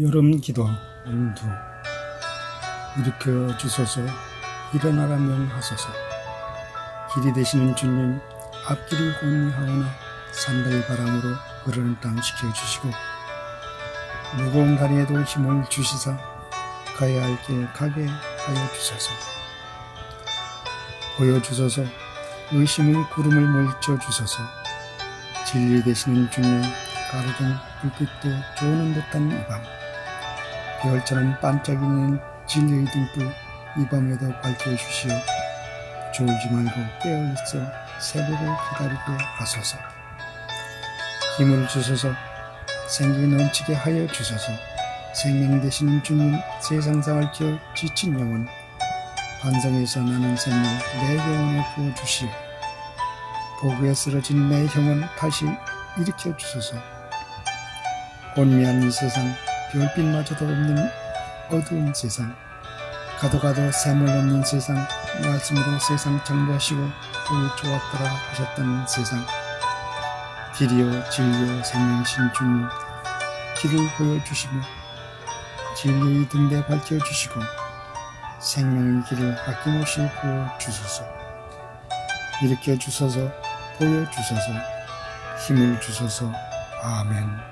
여름 기도 음두 일으켜 주소서 일어나라 명하소서. 길이 되시는 주님 앞길이 혼미하오나 산들 바람으로 흐르는 땅 지켜주시고 무거운 다리에도 힘을 주시사 가야 할 길 가게 하여 주소서. 보여주소서 의심의 구름을 멀쳐 주소서. 진리 되시는 주님 가로등 불빛도 조는 듯한 이밤 별처럼 반짝이는 진리의 등불 이 밤에도 밝혀 주시어 졸지 말고 깨어있어 새벽을 기다리게 하소서. 힘을 주소서 생기 넘치게 하여 주소서. 생명 되시는 주님 세상상을 지어 지친 영혼 반성에서 나는 생명 내 영혼에 부어주시오. 보구에 쓰러진 내 영혼 다시 일으켜 주소서. 혼미한 이 세상 별빛마저도 없는 어두운 세상. 가도 가도 샘을 없는 세상. 말씀으로 세상 창조하시고 그 좋았더라 하셨던 세상. 길이요 진리요 생명신 주님. 길을 보여주시며 진리의 등대 밝혀주시고 생명의 길을 아낌없이 부어주소서. 일으켜 주소서 보여주소서 힘을 주소서. 아멘